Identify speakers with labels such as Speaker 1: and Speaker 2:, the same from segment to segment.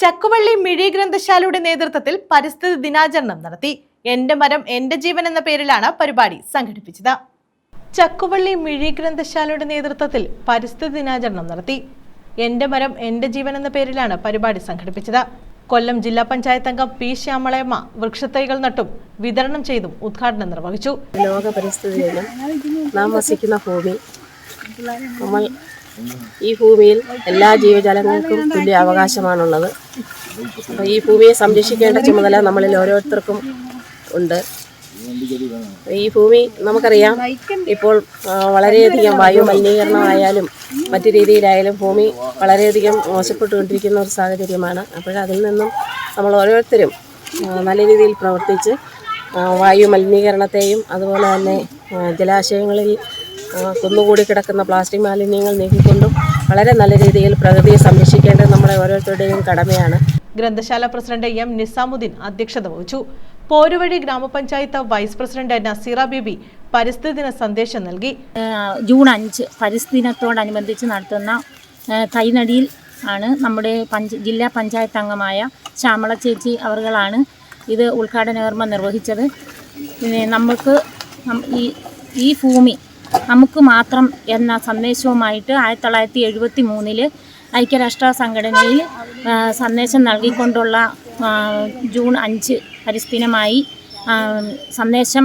Speaker 1: ചക്കുവള്ളി മിഴി ഗ്രന്ഥശാലയുടെ നേതൃത്വത്തിൽ പരിസ്ഥിതി ദിനാചരണം നടത്തി. എന്റെ മരം എന്റെ ജീവൻ എന്ന പേരിലാണ് പരിപാടി സംഘടിപ്പിച്ചത്. ചക്കുവള്ളി മിഴി ഗ്രന്ഥശാലയുടെ നേതൃത്വത്തിൽ പരിസ്ഥിതി ദിനാചരണം നടത്തി. എന്റെ മരം എന്റെ ജീവൻ എന്ന പേരിലാണ് പരിപാടി സംഘടിപ്പിച്ചത്. കൊല്ലം ജില്ലാ പഞ്ചായത്ത് അംഗം പി ശ്യാമളയമ്മ വൃക്ഷത്തൈകൾ നട്ടും വിതരണം ചെയ്തും ഉദ്ഘാടനം നിർവഹിച്ചു.
Speaker 2: ലോക പരിസ്ഥിതി നാം വസിക്കുന്ന ഭൂമി. നമ്മൾ ഈ ഭൂമിയിൽ എല്ലാ ജീവജാലങ്ങൾക്കും തുല്യ അവകാശമാണുള്ളത്. അപ്പോൾ ഈ ഭൂമിയെ സംരക്ഷിക്കേണ്ട ചുമതല നമ്മളിൽ ഓരോരുത്തർക്കും ഉണ്ട്. ഈ ഭൂമി നമുക്കറിയാം ഇപ്പോൾ വളരെയധികം വായു മലിനീകരണമായാലും മറ്റു രീതിയിലായാലും ഭൂമി വളരെയധികം മോശപ്പെട്ടുകൊണ്ടിരിക്കുന്ന ഒരു സാഹചര്യമാണ്. അപ്പോൾ അതിൽ നിന്നും നമ്മൾ ഓരോരുത്തരും നല്ല രീതിയിൽ പ്രവർത്തിച്ച് വായു മലിനീകരണത്തെയും അതുപോലെ തന്നെ ജലാശയങ്ങളിൽ കുന്നുകൂടി കിടക്കുന്ന പ്ലാസ്റ്റിക് മാലിന്യങ്ങൾ നീക്കിക്കൊണ്ടും വളരെ നല്ല രീതിയിൽ പ്രകൃതിയെ സംരക്ഷിക്കേണ്ടത് നമ്മുടെ ഓരോരുത്തരുടെയും കടമയാണ്.
Speaker 1: ഗ്രന്ഥശാല പ്രസിഡന്റ് എം നിസാമുദ്ദീൻ അധ്യക്ഷത വഹിച്ചു. പോരുവഴി ഗ്രാമപഞ്ചായത്ത് വൈസ് പ്രസിഡന്റ് നസീറ ബിബി പരിസ്ഥിതി ദിന സന്ദേശം നൽകി.
Speaker 3: ജൂൺ അഞ്ച് പരിസ്ഥിതി ദിനത്തോടനുബന്ധിച്ച് നടത്തുന്ന കൈനടിയിൽ തൈനടിയിൽ ആണ് നമ്മുടെ പഞ്ച ജില്ലാ പഞ്ചായത്ത് അംഗമായ ശ്യാമള ചേച്ചി അവർകളാണ് ഇത് ഉദ്ഘാടന കർമ്മം നിർവഹിച്ചത്. പിന്നെ നമുക്ക് ഈ ഈ ഭൂമി നമുക്ക് മാത്രം എന്ന സന്ദേശവുമായിട്ട് ആയിരത്തി തൊള്ളായിരത്തി എഴുപത്തി മൂന്നിൽ ഐക്യരാഷ്ട്ര സംഘടനയിൽ സന്ദേശം നൽകിക്കൊണ്ടുള്ള ജൂൺ അഞ്ച് പരിസ്ഥിതിനമായി സന്ദേശം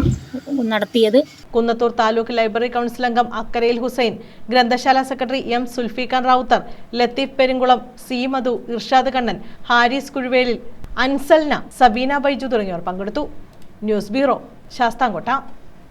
Speaker 3: നടത്തിയത്.
Speaker 1: കുന്നത്തൂർ താലൂക്ക് ലൈബ്രറി കൗൺസിൽ അംഗം അക്കരയിൽ ഹുസൈൻ ഗ്രന്ഥശാല secretary M Sulfikhan Ravuthar Latheef Perumkulam C Madhu Irshad Kannan Haris Kuzhuvelil Ansalna Sabeena Baiju തുടങ്ങിയവർ പങ്കെടുത്തു. News bureau Sasthamcotta.